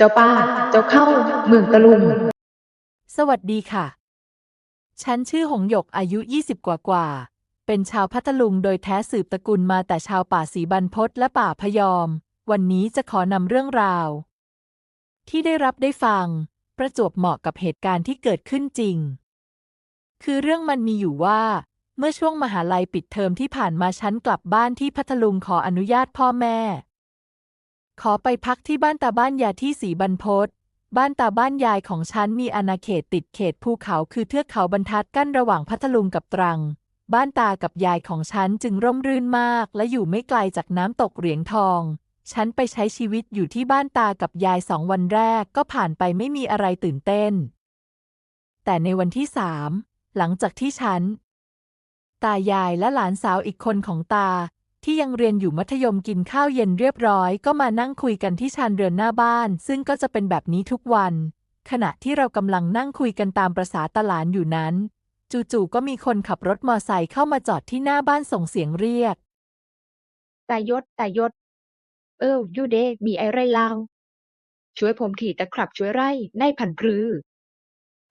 เจ้าป้า เจ้าเข้า เมืองตะลุง สวัสดีค่ะ ฉันชื่อหงหยกอายุ 20 กว่ากว่า เป็นชาวพัทลุงโดยแท้สืบตระกูลมาแต่ชาวป่าสีบรรพตและป่าพยอม วันนี้จะขอนำเรื่องราว ที่ได้รับได้ฟัง ประจวบเหมาะกับเหตุการณ์ที่เกิดขึ้นจริง คือเรื่องมันมีอยู่ว่าเมื่อช่วงมหาลัยปิดเทอมที่ผ่านมาฉันกลับบ้านที่พัทลุงขออนุญาตพ่อแม่ ขอไปพักที่บ้านตาบ้านยาที่สีบรรพตบ้านตาบ้านยายของฉันมีอาณาเขตติดเขตภูเขาคือเทือกเขาบรรทัดกั้นระหว่างพัทลุงกับตรัง บ้านตากับยายของฉันจึงร่มรื่นมาก และอยู่ไม่ไกลจากน้ำตกเหรียญทอง ฉันไปใช้ชีวิตอยู่ที่บ้านตากับยายสองวันแรกก็ผ่านไปไม่มีอะไรตื่นเต้น แต่ในวันที่สามหลังจากที่ฉัน ตายายและหลานสาวอีกคนของตา ที่ยังเรียนอยู่มัธยมกินข้าวเย็นเรียบร้อย ก็มานั่งคุยกันที่ชานเรือนหน้าบ้าน ซึ่งก็จะเป็นแบบนี้ทุกวัน ขณะที่เรากำลังนั่งคุยกันตามประษาตาหลานอยู่นั้น จู่ๆก็มีคนขับรถมอไซค์เข้ามาจอดที่หน้าบ้านส่งเสียงเรียก ตายศตายศ เออยูเดมีไอไรลาวช่วยผมถี่ตะครับช่วยไร่ในพันปรือ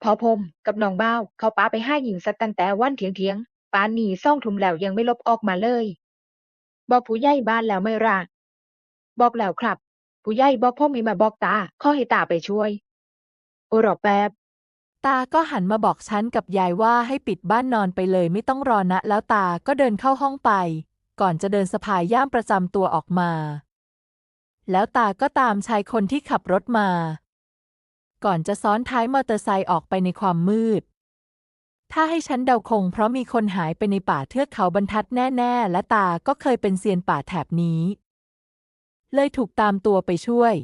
พอผมกับน้องบ้าวเขาป้าไปห้าหญิงสัตตั้งแต่วันเถียงเถียงป่านนี้ซ่องทุ่มแล้วยังไม่ลบออกมาเลย บอกผู้ใหญ่บ้านแล้วไม่ร่าบอกแล้วครับ ผู้ใหญ่บอกพ่อมีมาบอกตาข้อให้ตาไปช่วย โอรอแป๊บตาก็หันมาบอกฉันกับยายว่าให้ปิดบ้านนอนไปเลยไม่ต้องรอนะ แล้วตาก็เดินเข้าห้องไป ก่อนจะเดินสะพายย่ามประจำตัวออกมา แล้วตาก็ตามชายคนที่ขับรถมา ก่อนจะซ้อนท้ายมอเตอร์ไซค์ออกไปในความมืด ถ้าให้ฉันเดาคงเพราะมีคนหายไปในป่าเทือกเขาบรรทัดแน่ๆ และตาก็เคยเป็นเซียนป่าแถบนี้ เลยถูกตามตัวไปช่วย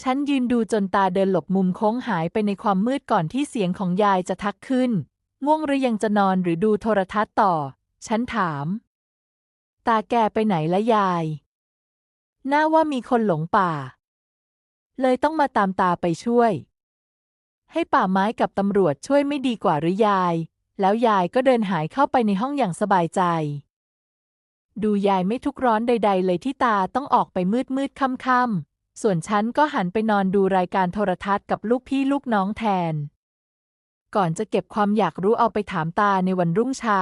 ฉันยืนดูจนตาเดินหลบมุมโค้งหายไปในความมืดก่อนที่เสียงของยายจะทักขึ้น ง่วงหรือยังจะนอนหรือดูโทรทัศน์ต่อ ฉันถาม ตาแกไปไหนละยาย น่าว่ามีคนหลงป่า เลยต้องมาตามตาไปช่วย ให้ป่าไม้กับตำรวจช่วยไม่ดีกว่าหรือยาย แล้วยายก็เดินหายเข้าไปในห้องอย่างสบายใจ ดูยายไม่ทุกร้อนใด ๆ เลยที่ตาต้องออกไปมืดมืดค่ำๆส่วนฉันก็หันไปนอนดูรายการโทรทัศน์กับลูกพี่ลูกน้องแทน ก่อนจะเก็บความอยากรู้เอาไปถามตาในวันรุ่งเช้า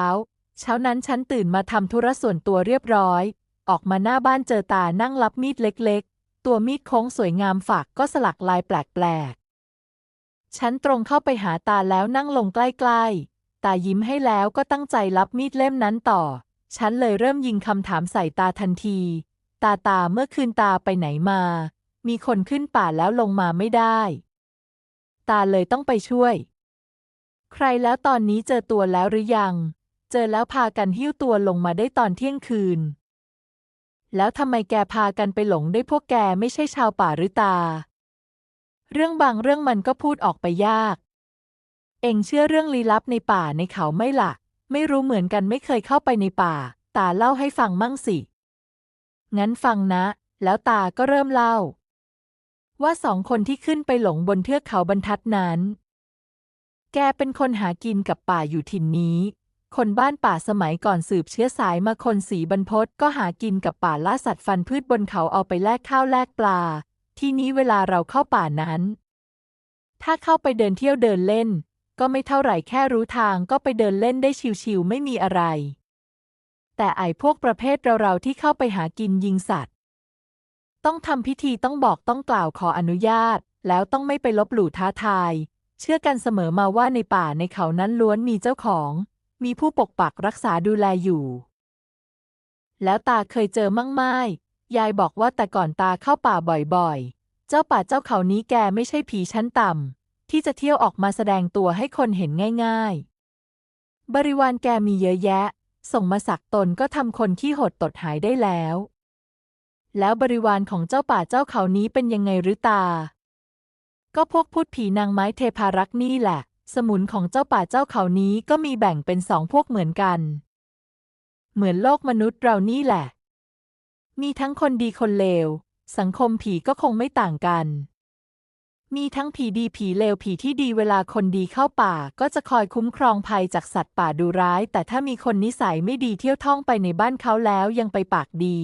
เช้านั้นฉันตื่นมาทำธุระส่วนตัวเรียบร้อย ออกมาหน้าบ้านเจอตานั่งรับมีดเล็ก ๆ ตัวมีดโค้งสวยงามฝากก็สลักลายแปลกๆ ฉันตรงเข้าไปหาตาแล้วนั่งลงใกล้ๆ ตายิ้มให้แล้วก็ตั้งใจรับมีดเล่มนั้นต่อ ฉันเลยเริ่มยิงคำถามใส่ตาทันที ตาตาเมื่อคืนตาไปไหนมา มีคนขึ้นป่าแล้วลงมาไม่ได้ ตาเลยต้องไปช่วย ใครแล้วตอนนี้เจอตัวแล้วหรือยัง เจอแล้วพากันหิ้วตัวลงมาได้ตอนเที่ยงคืน แล้วทำไมแกพากันไปหลงได้พวกแกไม่ใช่ชาวป่าหรือตา เรื่องบางเรื่องมันก็พูดออกไปยาก เองเชื่อเรื่องลี้ลับในป่าในเขาไม่ล่ะ ไม่รู้เหมือนกันไม่เคยเข้าไปในป่า ตาเล่าให้ฟังมั่งสิ งั้นฟังนะ แล้วตาก็เริ่มเล่า ว่าสองคนที่ขึ้นไปหลงบนเทือกเขาบรรทัดนั้น แกเป็นคนหากินกับป่าอยู่ถิ่นนี้ คนบ้านป่าสมัยก่อนสืบเชื้อสายมาคนสีบรรพตก็หากินกับป่าล่าสัตว์ฟันพืชบนเขาเอาไปแลกข้าวแลกปลา ที่นี้เวลาเราเข้าป่านั้น ถ้าเข้าไปเดินเที่ยวเดินเล่น ก็ไม่เท่าไหร่แค่รู้ทางก็ไปเดินเล่นได้ชิวๆไม่มีอะไร แต่ไอ้พวกประเภทเราๆที่เข้าไปหากินยิงสัตว์ ต้องทำพิธีต้องบอกต้องกล่าวขออนุญาต แล้วต้องไม่ไปลบหลู่ท้าทาย เชื่อกันเสมอมาว่าในป่าในเขานั้นล้วนมีเจ้าของ มีผู้ปกปักรักษาดูแลอยู่ แล้วตาเคยเจอมั่งไม้ ยายบอกว่าแต่ก่อนตาเข้าป่าบ่อยๆ เจ้าป่าเจ้าเขานี้แกไม่ใช่ผีชั้นต่ำที่จะเที่ยวออกมาแสดงตัวให้คนเห็นง่าย ๆ บริวารแกมีเยอะแยะ ส่งมาสักตนก็ทำคนขี้หดตดหายได้แล้ว แล้วบริวารของเจ้าป่าเจ้าเขานี้เป็นยังไงหรือตา ก็พวกพูดผีนางไม้เทพารักษ์นี่แหละ สมุนของเจ้าป่าเจ้าเขานี้ก็มีแบ่งเป็นสองพวกเหมือนกัน เหมือนโลกมนุษย์เรานี่แหละ มีทั้งคนดีคนเลว สังคมผีก็คงไม่ต่างกัน มีทั้งผีดีผีเลวผีที่ดีเวลาคนดีเข้าป่า ก็จะคอยคุ้มครองภัยจากสัตว์ป่าดูร้าย แต่ถ้ามีคนนิสัยไม่ดีเที่ยวท่องไปในบ้านเขาแล้วยังไปปากดี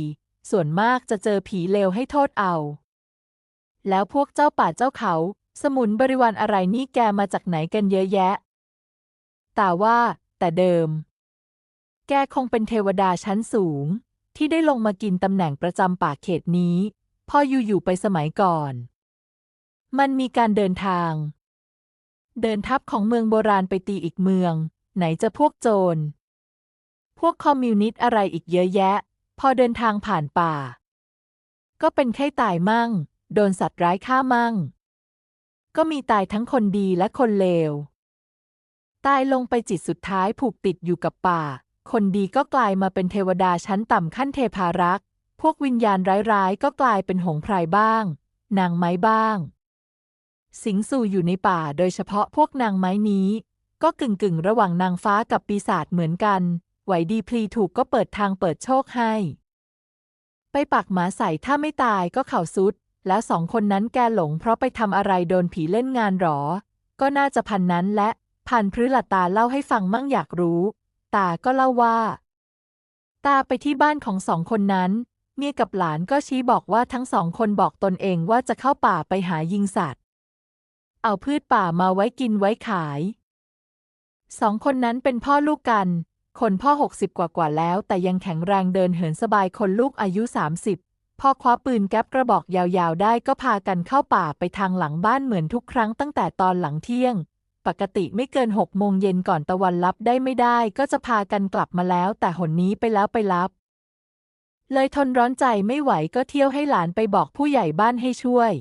ส่วนมากจะเจอผีเลวให้โทษเอา แล้วพวกเจ้าป่าเจ้าเขา สมุนบริวารอะไรนี่แกมาจากไหนกันเยอะแยะ แต่ว่า แต่เดิม แกคงเป็นเทวดาชั้นสูง ที่ได้ลงมากินตำแหน่งประจำป่าเขตนี้ พออยู่ๆไปสมัยก่อน มันมีการเดินทาง เดินทัพของเมืองโบราณไปตีอีกเมือง ไหนจะพวกโจร พวกคอมมิวนิสต์อะไรอีกเยอะแยะ พอเดินทางผ่านป่า ก็เป็นไข้ตายมั่ง โดนสัตว์ร้ายฆ่ามั่ง ก็มีตายทั้งคนดีและคนเลว ตายลงไปจิตสุดท้ายผูกติดอยู่กับป่า คนดีก็กลายมาเป็นเทวดาชั้นต่ำขั้นเทพารักษ์ พวกวิญญาณร้ายๆ ก็กลายเป็นหงส์ไพรบ้าง นางไม้บ้าง สิงสู่อยู่ในป่าโดยเฉพาะพวกนางไม้นี้ ก็กึ่งกึ่งๆระหว่างนางฟ้ากับปีศาจเหมือนกัน ไหวดีพลีถูกก็เปิดทางเปิดโชคให้ ไปปักหมาใส่ถ้าไม่ตายก็เข่าซุด แล้วสองคนนั้นแกหลงเพราะไปทำอะไรโดนผีเล่นงานหรอ ก็น่าจะพันนั้นและพันพฤหลตาเล่าให้ฟังมั่งอยากรู้ ตาก็เล่าว่า ตาไปที่บ้านของสองคนนั้น เมียกับหลานก็ชี้บอกว่าทั้งสองคนบอกตนเองว่าจะเข้าป่าไปหายิงสัตว์ เอาพืชป่ามาไว้กินไว้ขาย สองคนนั้นเป็นพ่อลูกกัน คนพ่อหกสิบกว่ากว่าแล้ว แต่ยังแข็งแรงเดินเหินสบายคนลูกอายุสามสิบพ่อคว้าปืนแก๊ปกระบอกยาวๆ ได้ก็พากันเข้าป่าไปทางหลังบ้านเหมือนทุกครั้งตั้งแต่ตอนหลังเที่ยง ปกติไม่เกินหกโมงเย็นก่อนตะวันลับได้ไม่ได้ก็จะพากันกลับมาแล้ว แต่หนนี้ไปแล้วไปรับ เลยทนร้อนใจไม่ไหวก็เที่ยวให้หลานไปบอกผู้ใหญ่บ้านให้ช่วย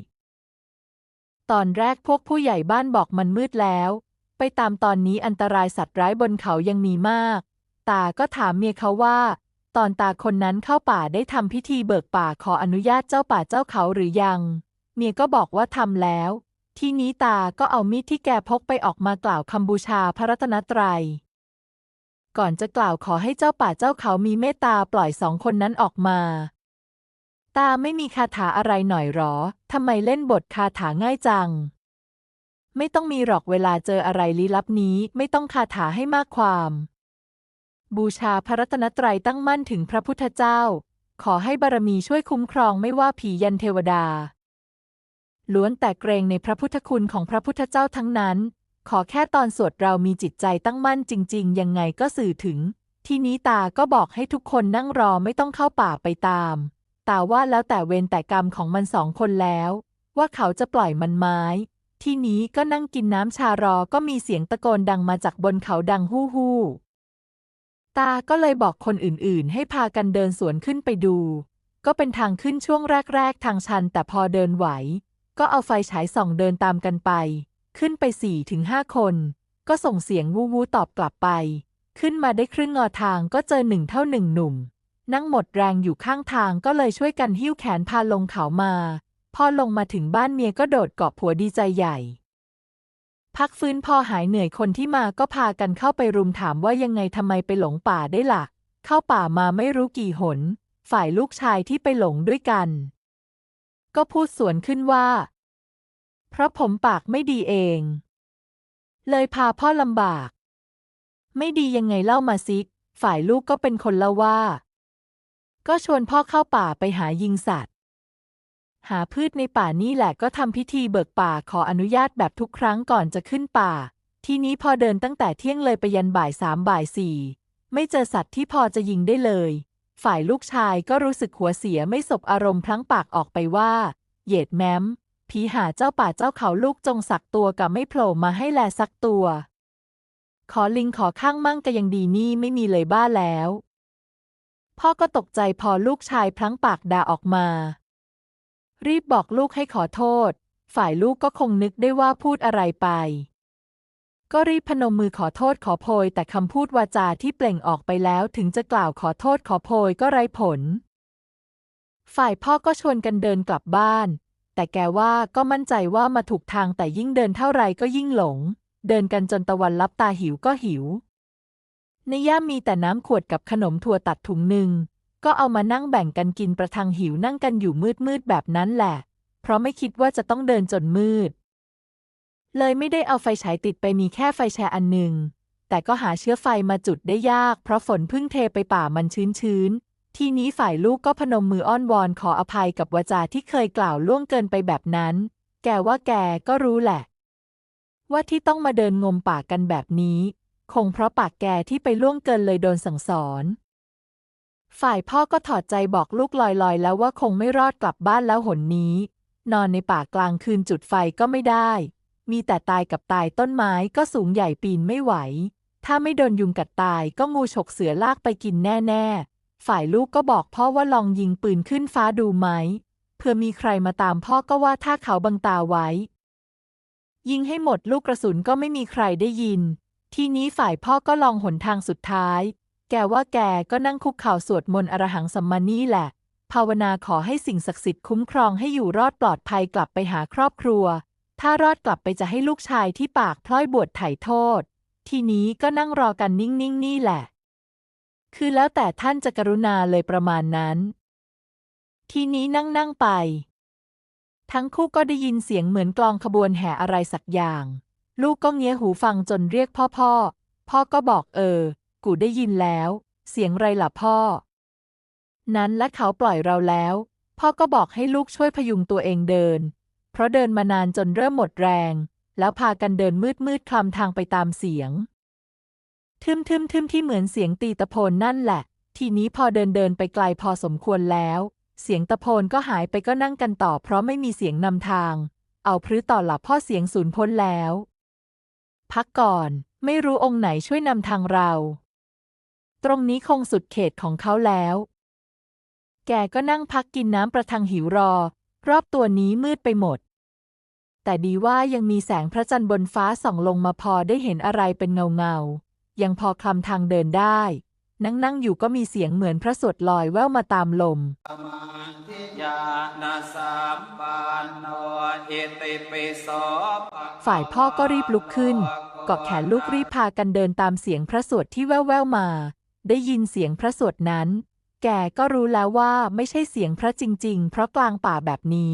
ตอนแรกพวกผู้ใหญ่บ้านบอกมันมืดแล้ว ไปตามตอนนี้อันตรายสัตว์ร้ายบนเขายังมีมาก ตาก็ถามเมียเขาว่า ตอนตาคนนั้นเข้าป่าได้ทำพิธีเบิกป่าขออนุญาตเจ้าป่าเจ้าเขาหรือยัง เมียก็บอกว่าทำแล้ว ทีนี้ตาก็เอามีดที่แกพกไปออกมากล่าวคำบูชาพระรัตนตรัย ก่อนจะกล่าวขอให้เจ้าป่าเจ้าเขามีเมตตาปล่อยสองคนนั้นออกมา ตาไม่มีคาถาอะไรหน่อยหรอ ทำไมเล่นบทคาถาง่ายจัง ไม่ต้องมีหรอกเวลาเจออะไรลี้ลับนี้ไม่ต้องคาถาให้มากความ บูชาพระรัตนตรัยตั้งมั่นถึงพระพุทธเจ้า ขอให้บารมีช่วยคุ้มครองไม่ว่าผียันเทวดา ล้วนแต่เกรงในพระพุทธคุณของพระพุทธเจ้าทั้งนั้น ขอแค่ตอนสวดเรามีจิตใจตั้งมั่นจริง ๆ ยังไงก็สื่อถึง ที่นี้ตาก็บอกให้ทุกคนนั่งรอไม่ต้องเข้าป่าไปตาม ตาว่าแล้วแต่เวรแต่กรรมของมันสองคนแล้ว ว่าเขาจะปล่อยมันไม้ ที่นี้ก็นั่งกินน้ำชารอก็มีเสียงตะโกนดังมาจากบนเขาดังฮู้ฮู้ตาก็เลยบอกคนอื่นๆ ให้พากันเดินสวนขึ้นไปดู ก็เป็นทางขึ้นช่วงแรก ๆ ทางชันแต่พอเดินไหว ก็เอาไฟฉายส่องเดินตามกันไป ขึ้นไปสี่ถึงห้าคน ก็ส่งเสียงวู้วู้ตอบกลับไป ขึ้นมาได้ครึ่งงอทางก็เจอหนึ่งเท่าหนึ่งหนุ่ม นั่งหมดแรงอยู่ข้างทางก็เลยช่วยกันหิ้วแขนพาลงเขามา พอลงมาถึงบ้านเมียก็โดดเกาะผัวดีใจใหญ่ พักฟื้นพอหายเหนื่อยคนที่มาก็พากันเข้าไปรุมถามว่ายังไงทำไมไปหลงป่าได้ล่ะเข้าป่ามาไม่รู้กี่หน ฝ่ายลูกชายที่ไปหลงด้วยกัน ก็พูดสวนขึ้นว่า เพราะผมปากไม่ดีเอง เลยพาพ่อลำบาก ไม่ดียังไงเล่ามาซิก ฝ่ายลูกก็เป็นคนเล่าว่า ก็ชวนพ่อเข้าป่าไปหายิงสัตว์ หาพืชในป่านี่แหละก็ทำพิธีเบิกป่าขออนุญาตแบบทุกครั้งก่อนจะขึ้นป่า ทีนี้พอเดินตั้งแต่เที่ยงเลยไปยันบ่ายสามบ่ายสี่ไม่เจอสัตว์ที่พอจะยิงได้เลย ฝ่ายลูกชายก็รู้สึกหัวเสียไม่สบอารมณ์พลั้งปากออกไปว่า เหยดแม้ม ผีหาเจ้าป่าเจ้าเขาลูกจงสักตัวกับไม่โผล่มาให้แลสักตัว ขอลิงขอข้างมั่งก็ยังดีนี่ไม่มีเลยบ้าแล้ว พ่อก็ตกใจพอลูกชายพลั้งปากด่าออกมา รีบบอกลูกให้ขอโทษ ฝ่ายลูกก็คงนึกได้ว่าพูดอะไรไป ก็รีบพนมมือขอโทษขอโพย แต่คำพูดวาจาที่เปล่งออกไปแล้วถึงจะกล่าวขอโทษขอโพยก็ไร้ผล ฝ่ายพ่อก็ชวนกันเดินกลับบ้าน แต่แกว่าก็มั่นใจว่ามาถูกทางแต่ยิ่งเดินเท่าไรก็ยิ่งหลง เดินกันจนตะวันลับตาหิวก็หิว ในย่ามมีแต่น้ำขวดกับขนมถั่วตัดถุงหนึ่งก็เอามานั่งแบ่งกันกินประทังหิวนั่งกันอยู่มืดมืดแบบนั้นแหละ เพราะไม่คิดว่าจะต้องเดินจนมืด เลยไม่ได้เอาไฟฉายติดไปมีแค่ไฟแชร์อันหนึ่ง แต่ก็หาเชื้อไฟมาจุดได้ยาก เพราะฝนพิ่งเทไปป่ามันชื้นชื้นทีนี้ฝ่ายลูกก็พนมมืออ้อนวอนขออภัยกับวาจาที่เคยกล่าวล่วงเกินไปแบบนั้น แกว่าแกก็รู้แหละ ว่าที่ต้องมาเดินงมป่ากันแบบนี้ คงเพราะปากแกที่ไปล่วงเกินเลยโดนสั่งสอน ฝ่ายพ่อก็ถอดใจบอกลูกลอยๆ แล้วว่าคงไม่รอดกลับบ้านแล้วหนนี้ นอนในป่ากลางคืนจุดไฟก็ไม่ได้ มีแต่ตายกับตายต้นไม้ก็สูงใหญ่ปีนไม่ไหว ถ้าไม่โดนยุงกัดตายก็งูฉกเสือลากไปกินแน่ๆ ฝ่ายลูกก็บอกพ่อว่าลองยิงปืนขึ้นฟ้าดูไหม เพื่อมีใครมาตามพ่อก็ว่าถ้าเขาบังตาไว้ ยิงให้หมดลูกกระสุนก็ไม่มีใครได้ยิน ทีนี้ฝ่ายพ่อก็ลองหนทางสุดท้าย แกว่าแกก็นั่งคุกเข่าสวดมนต์อรหังสัมมานี่แหละ ภาวนาขอให้สิ่งศักดิ์สิทธิ์คุ้มครองให้อยู่รอดปลอดภัยกลับไปหาครอบครัว ถ้ารอดกลับไปจะให้ลูกชายที่ปากพลอยบวชไถ่โทษ ทีนี้ก็นั่งรอกันนิ่งๆนี่แหละ คือแล้วแต่ท่านจะกรุณาเลยประมาณนั้น ทีนี้นั่งนั่งๆไป ทั้งคู่ก็ได้ยินเสียงเหมือนกลองขบวนแห่อะไรสักอย่าง ลูกก็เงี้ยหูฟังจนเรียกพ่อพ่อ พ่อก็บอกเออ กูได้ยินแล้ว เสียงไรล่ะพ่อ นั้นและเขาปล่อยเราแล้ว พ่อก็บอกให้ลูกช่วยพยุงตัวเองเดิน เพราะเดินมานานจนเริ่มหมดแรง แล้วพากันเดินมืดมืดคลำทางไปตามเสียง ทึมทึมทึมที่เหมือนเสียงตีตะโพนนั่นแหละ ทีนี้พอเดินเดินไปไกลพอสมควรแล้ว เสียงตะโพนก็หายไปก็นั่งกันต่อ เพราะไม่มีเสียงนำทาง เอาพรื้ต่อหลับพ่อเสียงสูญพ้นแล้ว พักก่อน ไม่รู้องค์ไหนช่วยนำทางเรา ตรงนี้คงสุดเขตของเขาแล้ว แกก็นั่งพักกินน้ำประทังหิวรอ รอบตัวนี้มืดไปหมด แต่ดีว่ายังมีแสงพระจันทร์บนฟ้าส่องลงมาพอได้เห็นอะไรเป็นเงาเงาๆยังพอคลำทางเดินได้ นั่งนั่งๆอยู่ก็มีเสียงเหมือนพระสวดลอยแว่วมาตามลมสมาธิญาณสัมปันโนเอติปิสภะฝ่ายพ่อก็รีบลุกขึ้นเกาะแขนลูกรีบพากันเดินตามเสียงพระสวดที่แว่วแววมา ได้ยินเสียงพระสวดนั้น แกก็รู้แล้วว่าไม่ใช่เสียงพระจริง ๆ เพราะกลางป่าแบบนี้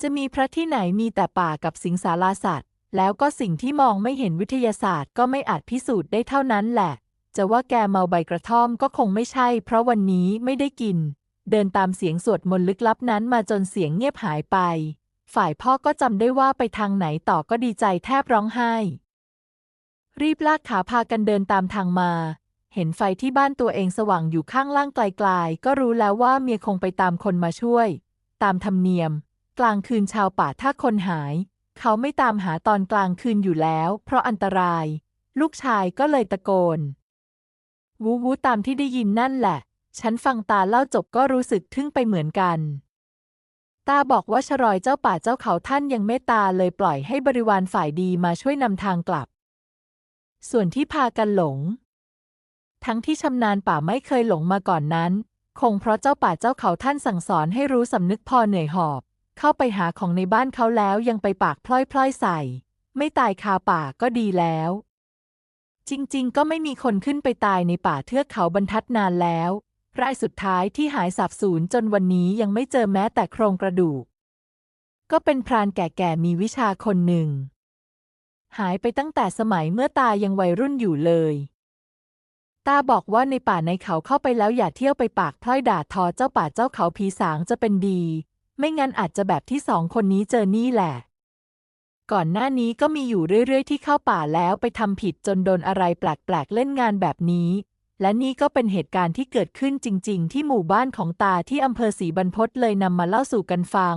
จะมีพระที่ไหนมีแต่ป่ากับสิงสาราสัตว์ แล้วก็สิ่งที่มองไม่เห็นวิทยาศาสตร์ก็ไม่อาจพิสูจน์ได้เท่านั้นแหละ จะว่าแกเมาใบกระท่อมก็คงไม่ใช่ เพราะวันนี้ไม่ได้กิน เดินตามเสียงสวดมนต์ลึกลับนั้นมาจนเสียงเงียบหายไป ฝ่ายพ่อก็จำได้ว่าไปทางไหนต่อก็ดีใจแทบร้องไห้ รีบลากขาพากันเดินตามทางมา เห็นไฟที่บ้านตัวเองสว่างอยู่ข้างล่างไกลๆ ก็รู้แล้วว่าเมียคงไปตามคนมาช่วย ตามธรรมเนียม กลางคืนชาวป่าถ้าคนหาย เขาไม่ตามหาตอนกลางคืนอยู่แล้ว เพราะอันตราย ลูกชายก็เลยตะโกน วูวูตามที่ได้ยินนั่นแหละ ฉันฟังตาเล่าจบก็รู้สึกทึ่งไปเหมือนกัน ตาบอกว่าชรอยเจ้าป่าเจ้าเขาท่านยังเมตตาเลยปล่อยให้บริวารฝ่ายดีมาช่วยนำทางกลับ ส่วนที่พากันหลง ทั้งที่ชำนาญป่าไม่เคยหลงมาก่อนนั้น คงเพราะเจ้าป่าเจ้าเขาท่านสั่งสอนให้รู้สำนึกพอเหนื่อยหอบ เข้าไปหาของในบ้านเขาแล้วยังไปปากพล่อยๆใส่ ไม่ตายคาป่าก็ดีแล้ว จริงๆ ก็ไม่มีคนขึ้นไปตายในป่าเทือกเขาบรรทัดนานแล้วรายสุดท้ายที่หายสาบสูญจนวันนี้ยังไม่เจอแม้แต่โครงกระดูก ก็เป็นพรานแก่ๆมีวิชาคนหนึ่ง หายไปตั้งแต่สมัยเมื่อตายังวัยรุ่นอยู่เลยตาบอกว่าในป่าในเขาเข้าไปแล้วอย่าเที่ยวไปปากพล่อยด่าทอเจ้าป่าเจ้าเขาผีสางจะเป็นดี ไม่งั้นอาจจะแบบที่สองคนนี้เจอนี่แหละ ก่อนหน้านี้ก็มีอยู่เรื่อยๆ ที่เข้าป่าแล้วไปทำผิดจนโดนอะไรแปลกๆ เล่นงานแบบนี้ และนี่ก็เป็นเหตุการณ์ที่เกิดขึ้นจริง ๆ ที่หมู่บ้านของตาที่อำเภอศรีบรรพตเลยนำมาเล่าสู่กันฟัง